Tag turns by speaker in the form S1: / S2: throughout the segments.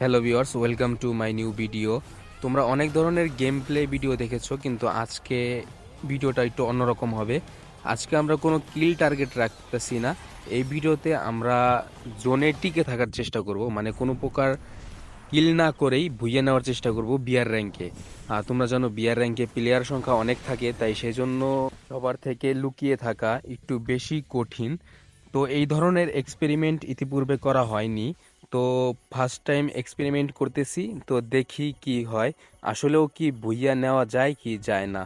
S1: Hello viewers, welcome to my new video. তোমরা অনেক ধরনের গেম প্লে ভিডিও দেখেছ, কিন্তু আজকে ভিডিওটা একটু অন্যরকম হবে। আজকে আমরা কোনো কিল টার্গেট রাখতেছি না। এই ভিডিওতে আমরা জোনে টিকে থাকার চেষ্টা করব মানে কোনো প্রকার কিল না করেই ভুইয়ে নেওয়ার চেষ্টা করব বিয়ার র্যাঙ্কে আর তোমরা জানো বিয়ার র্যাঙ্কে প্লেয়ার সংখ্যা অনেক থাকে, তাই সেজন্য সবার থেকে লুকিয়ে থাকা একটু বেশি কঠিন। তো এই ধরনের এক্সপেরিমেন্ট ইতিপূর্বে করা হয়নি। তো ফার্স্ট টাইম এক্সপেরিমেন্ট করতেছি, তো দেখি কি হয়। আসলেও কি ভুইয়া নেওয়া যায় কি যায় না।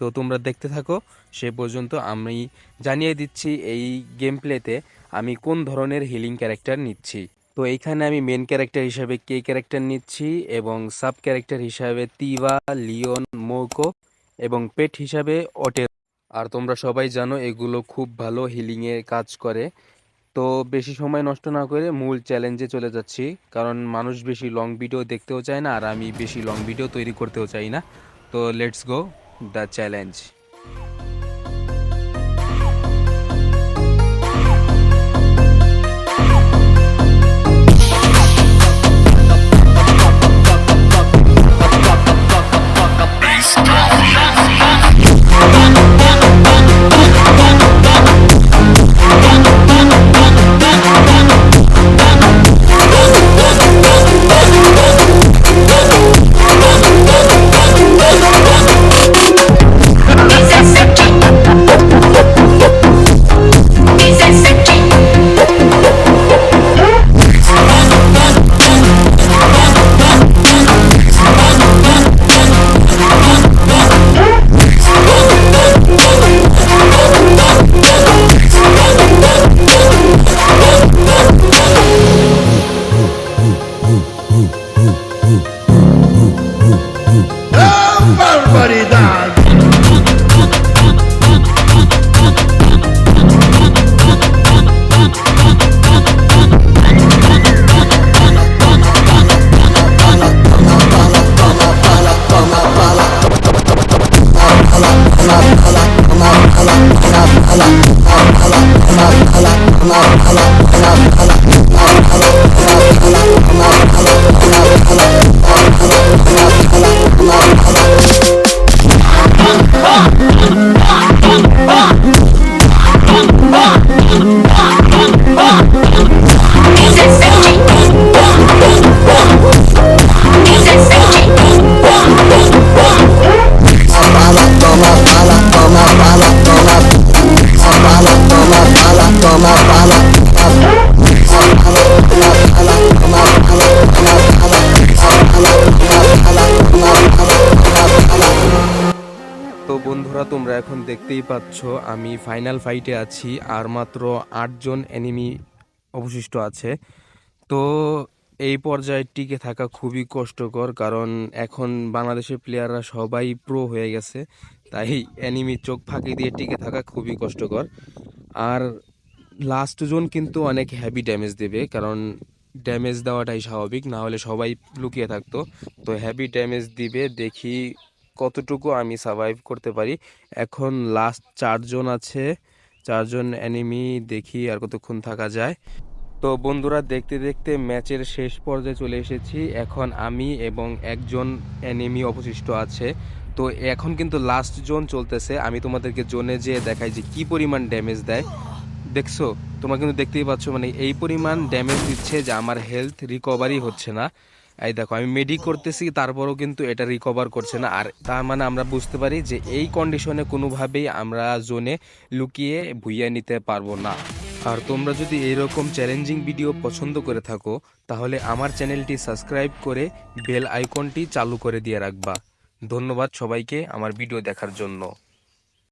S1: তো তোমরা দেখতে থাকো, সে পর্যন্ত আমি জানিয়ে দিচ্ছি এই গেম প্লেতে আমি কোন ধরনের হিলিং ক্যারেক্টার নিচ্ছি। তো এইখানে আমি মেন ক্যারেক্টার হিসাবে কে ক্যারেক্টার নিচ্ছি এবং সাব ক্যারেক্টার হিসাবে তিবা লিওন, মৌকো এবং পেট হিসাবে অটে আর তোমরা সবাই জানো এগুলো খুব ভালো হিলিংয়ে কাজ করে। তো বেশি সময় নষ্ট না করে মূল চ্যালেঞ্জে চলে যাচ্ছি। কারণ মানুষ বেশি লং ভিডিও দেখতেও চায় না, আর আমি বেশি লং ভিডিও তৈরি করতেও চাই না। তো লেটস গো দ্য চ্যালেঞ্জ বন্ধুরা, তোমরা এখন দেখতেই পাচ্ছ, আমি ফাইনাল ফাইটে আছি আর মাত্র আটজন এনিমি অবশিষ্ট আছে। তো এই পর্যায়ে টিকে থাকা খুবই কষ্টকর কারণ এখন বাংলাদেশের প্লেয়াররা সবাই প্রো হয়ে গেছে, তাই এনিমি চোখ ফাঁকি দিয়ে টিকে থাকা খুবই কষ্টকর। আর লাস্ট জোন কিন্তু অনেক হেভি ড্যামেজ দেবে, কারণ ড্যামেজ দেওয়াটাই স্বাভাবিক, না হলে সবাই লুকিয়ে থাকতো। তো হেভি ড্যামেজ দিবে, দেখি কতটুকু আমি সার্ভাইভ করতে পারি? এখন লাস্ট চারজন আছে। চারজন এনিমি দেখি আর কতক্ষণ থাকা যায়। তো বন্ধুরা, দেখতে দেখতে ম্যাচের শেষ পর্যায়ে চলে এসেছি। এখন আমি এবং একজন এনিমি অবশিষ্ট আছে। তো এখন কিন্তু লাস্ট জোন চলতেছে। আমি তোমাদেরকে জোনে যেয়ে দেখাই যে কি পরিমাণ ড্যামেজ দেয়। দেখছ? তোমরা কিন্তু দেখতেই পাচ্ছ মানে এই পরিমাণ ড্যামেজ দিচ্ছে যে আমার হেলথ রিকভারি হচ্ছে না। এই দেখো, আমি মেডি করতেছি, তারপরও কিন্তু এটা রিকভার করছে না। আর তার মানে আমরা বুঝতে পারি যে এই কন্ডিশনে কোনোভাবেই আমরা জোনে লুকিয়ে ভুইয়া নিতে পারব না। আর তোমরা যদি এইরকম চ্যালেঞ্জিং ভিডিও পছন্দ করে থাকো, তাহলে আমার চ্যানেলটি সাবস্ক্রাইব করে বেল আইকনটি চালু করে দিয়ে রাখবা। ধন্যবাদ সবাইকে আমার ভিডিও দেখার জন্য।